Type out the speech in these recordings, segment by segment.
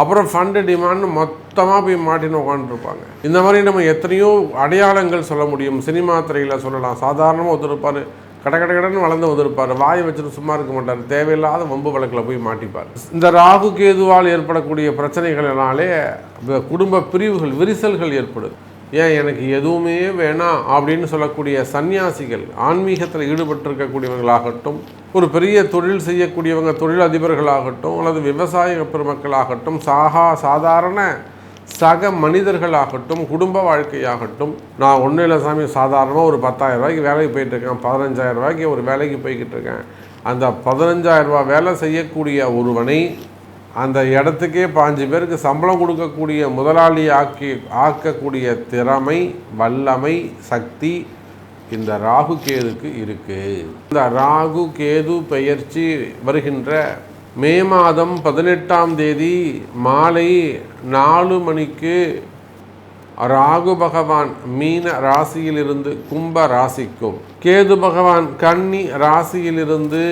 அப்புறம் ஃபண்டு டிமாண்ட்னு மொத்தமாக போய் மாட்டின்னு உட்காந்துருப்பாங்க இந்த மாதிரி நம்ம எத்தனையோ அடையாளங்கள் சொல்ல முடியும். சினிமா துறையில் சொல்லலாம். சாதாரணமாக ஒத்துருப்பார் கட கட கடன்னு வளர்ந்து வந்திருப்பார். வாயை வச்சுட்டு சும்மா இருக்க மாட்டார். தேவையில்லாத வம்பு வழக்கில் போய் மாட்டிப்பார். இந்த ராகு கேதுவால் ஏற்படக்கூடிய பிரச்சனைகளினாலே இந்த குடும்ப பிரிவுகள் விரிசல்கள் ஏற்படுது. ஏன் எனக்கு எதுவுமே வேணாம் அப்படின்னு சொல்லக்கூடிய சன்னியாசிகள் ஆன்மீகத்தில் ஈடுபட்டிருக்கக்கூடியவர்களாகட்டும் ஒரு பெரிய தொழில் செய்யக்கூடியவங்க தொழில் அதிபர்களாகட்டும் அல்லது விவசாய பெருமக்களாகட்டும் சாகா சாதாரண சக மனிதர்களாகட்டும் குடும்ப வாழ்க்கையாகட்டும் நான் ஒன்றும் இல்லை சாமி சாதாரணமாக ஒரு பத்தாயிரம் ரூபாய்க்கு வேலைக்கு போயிட்டு இருக்கேன் பதினஞ்சாயிரம் ரூபாய்க்கு ஒரு வேலைக்கு போய்கிட்டு இருக்கேன். அந்த பதினஞ்சாயிரம் ரூபா வேலை செய்யக்கூடிய ஒருவனை அந்த இடத்துக்கே பாஞ்சு பேருக்கு சம்பளம் கொடுக்கக்கூடிய முதலாளி ஆக்கி ஆக்கக்கூடிய திறமை வல்லமை சக்தி இந்த ராகு கேதுக்கு இருக்குது இந்த ராகு கேது பெயர்ச்சி வருகின்ற மே மாதம் பதினெட்டாம் தேதி மாலை நாலு மணிக்கு ராகு பகவான் மீன ராசியிலிருந்து கும்ப ராசிக்கும். கேது பகவான் கன்னி ராசியிலிருந்து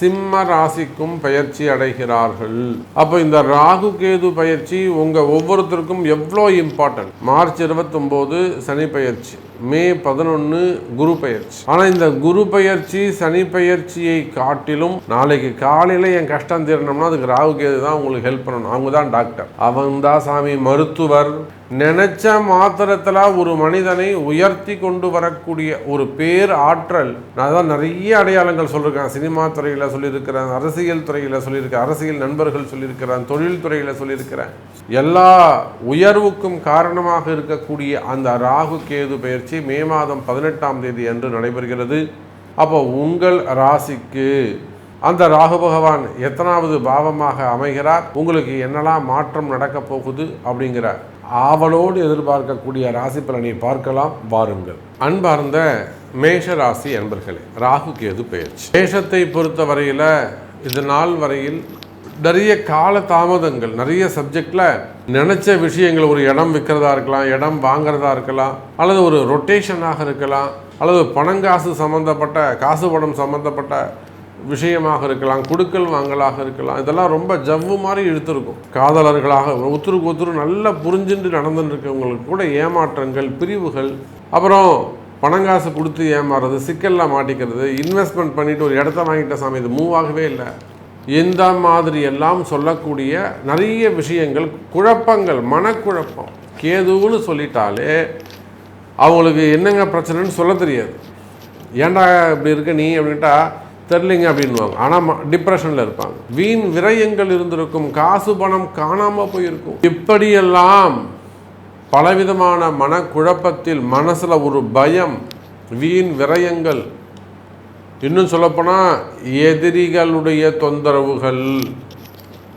சிம்ம ராசிக்கும் பயிற்சி அடைகிறார்கள். அப்போ இந்த ராகு கேது பயிற்சி உங்க ஒவ்வொருத்தருக்கும் எவ்வளோ இம்பார்ட்டன்ட் மார்ச் இருபத்தொம்போது சனி பயிற்சி மே பதினொன்று குரு பயிற்சி. ஆனால் இந்த குரு பயிற்சி சனி பயிற்சியை காட்டிலும் நாளைக்கு காலையில் என் கஷ்டம் தீரணும்னா அதுக்கு ராகு கேது தான் உங்களுக்கு ஹெல்ப் பண்ணணும். அவங்க தான் டாக்டர் அவன் தான் சாமி மருத்துவர். நினைச்ச மாத்திரத்தில் ஒரு மனிதனை உயர்த்தி கொண்டு வரக்கூடிய ஒரு பேர் ஆற்றல். நான் தான் நிறைய அடையாளங்கள் சொல்லியிருக்கேன். சினிமா துறையில் சொல்லியிருக்கிறேன் அரசியல் துறையில் சொல்லியிருக்கேன் அரசியல் நண்பர்கள் சொல்லியிருக்கிறேன் தொழில் துறையில் சொல்லியிருக்கிறேன். எல்லா உயர்வுக்கும் காரணமாக இருக்கக்கூடிய அந்த ராகு கேது பயிற்சி மே மாதம் பதினெட்டாம் தேதி அன்று நடைபெறுகிறது. அப்போ உங்கள் ராசிக்கு அந்த ராகு பகவான் எத்தனாவது பாவமாக அமைகிறார்? உங்களுக்கு என்னெல்லாம் மாற்றம் நடக்கப் போகுது? அப்படிங்கிற ஆவலோடு எதிர்பார்க்கக்கூடிய ராசி பலனை பார்க்கலாம் வாருங்கள். அன்பார்ந்த மேஷ ராசி அன்பர்களே ராகு கேது பெயர்ச்சி. மேஷத்தை பொறுத்த வரையில் இது நாள் வரையில் நிறைய கால தாமதங்கள் நிறைய சப்ஜெக்டில் நினச்ச விஷயங்கள் ஒரு இடம் விற்கிறதா இருக்கலாம் இடம் வாங்குறதா இருக்கலாம் அல்லது ஒரு ரொட்டேஷனாக இருக்கலாம் அல்லது பணங்காசு சம்மந்தப்பட்ட காசு பணம் சம்மந்தப்பட்ட விஷயமாக இருக்கலாம் குடுக்கல் வாங்கலாக இருக்கலாம் இதெல்லாம் ரொம்ப ஜவ்வு மாதிரி இழுத்துருக்கும். காதலர்களாக ஒத்துருக்கு ஒத்துரு நல்லா புரிஞ்சுட்டு நடந்துட்டு இருக்கவங்களுக்கு கூட ஏமாற்றங்கள் பிரிவுகள் அப்புறம் பணங்காசு கொடுத்து ஏமாறுறது சிக்கலில் மாட்டிக்கிறது இன்வெஸ்ட்மெண்ட் பண்ணிட்டு ஒரு இடத்த வாங்கிட்ட சாமி இது மூவ் ஆகவே இல்லை. இந்த மாதிரி எல்லாம் சொல்லக்கூடிய நிறைய விஷயங்கள் குழப்பங்கள் மனக்குழப்பம். கேதுன்னு சொல்லிட்டாலே அவங்களுக்கு என்னங்க பிரச்சனைன்னு சொல்ல தெரியாது. ஏன்டா இப்படி இருக்க நீ அப்படின்ட்டா தெரிலிங்க அப்படின்வாங்க ஆனால் டிப்ரெஷனில் இருப்பாங்க. வீண் விரயங்கள் இருந்திருக்கும். காசு பணம் காணாமல் போயிருக்கும். இப்படியெல்லாம் பலவிதமான மனக்குழப்பத்தில் மனசில் ஒரு பயம் வீண் விரயங்கள். இன்னும் சொல்லப்போனால் எதிரிகளுடைய தொந்தரவுகள்.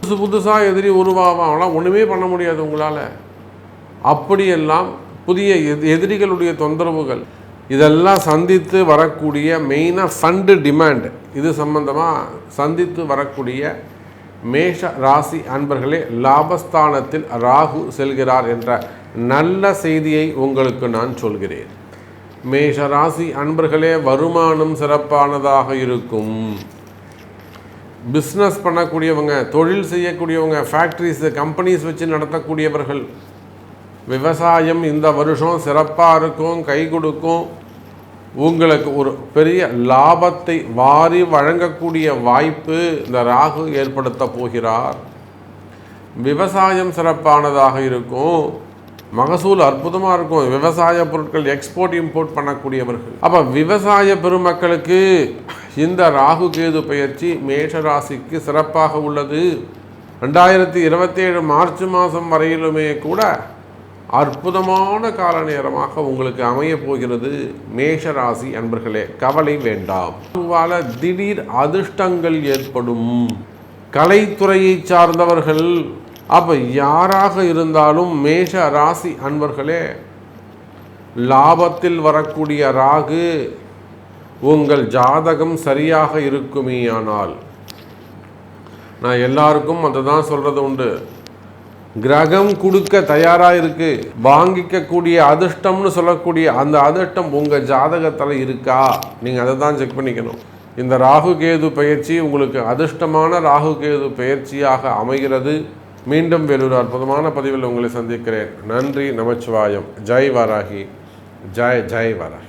புதுசு புதுசாக எதிரி உருவாகும் அவங்களாம் ஒன்றுமே பண்ண முடியாது உங்களால். அப்படியெல்லாம் புதிய எதி- எதிரிகளுடைய தொந்தரவுகள். இதெல்லாம் சந்தித்து வரக்கூடிய மெயினாக ஃபண்டு டிமாண்டு இது சம்பந்தமாக சந்தித்து வரக்கூடிய மேஷ ராசி அன்பர்களே லாபஸ்தானத்தில் ராகு செல்கிறார் என்ற நல்ல செய்தியை உங்களுக்கு நான் சொல்கிறேன். மேஷ ராசி அன்பர்களே வருமானம் சிறப்பானதாக இருக்கும். பிஸ்னஸ் பண்ணக்கூடியவங்க தொழில் செய்யக்கூடியவங்க ஃபேக்ட்ரிஸ் கம்பெனிஸ் வச்சு நடத்தக்கூடியவர்கள். விவசாயம் இந்த வருஷம் சிறப்பாக இருக்கும் கை கொடுக்கும். உங்களுக்கு ஒரு பெரிய லாபத்தை வாரி வழங்கக்கூடிய வாய்ப்பு இந்த ராகு ஏற்படுத்த போகிறார். விவசாயம் சிறப்பானதாக இருக்கும். மகசூல் அற்புதமாக இருக்கும். விவசாய பொருட்கள் எக்ஸ்போர்ட் இம்போர்ட் பண்ணக்கூடியவர்கள். அப்போ விவசாய பெருமக்களுக்கு இந்த ராகு கேது பயிற்சி மேஷ ராசிக்கு சிறப்பாக உள்ளது. ரெண்டாயிரத்தி இருபத்தேழு மார்ச் மாதம் வரையிலுமே கூட அற்புதமான கால நேரமாக உங்களுக்கு அமைய போகிறது மேஷ ராசி அன்பர்களே கவலை வேண்டாம். வாழ திடீர் அதிர்ஷ்டங்கள் ஏற்படும். கலைத்துறையை சார்ந்தவர்கள் அப்போ யாராக இருந்தாலும் மேஷ ராசி அன்பர்களே லாபத்தில் வரக்கூடிய ராகு உங்கள் ஜாதகம் சரியாக இருக்குமேயானால். நான் எல்லாருக்கும் அதை தான் சொல்கிறது உண்டு. கிரகம் கொடுக்க தயாராக இருக்குது வாங்கிக்கக்கூடிய அதிர்ஷ்டம்னு சொல்லக்கூடிய அந்த அதிர்ஷ்டம் உங்கள் ஜாதகத்தில் இருக்கா? நீங்கள் அதை தான் செக் பண்ணிக்கணும். இந்த ராகு கேது பயிற்சி உங்களுக்கு அதிர்ஷ்டமான ராகு கேது பயிற்சியாக அமைகிறது. மீண்டும் வேறொரு அற்புதமான பதிவில் உங்களை சந்திக்கிறேன். நன்றி நமச்சிவாயம். ஜெய் வாராகி. ஜெய் ஜெய் வாராகி.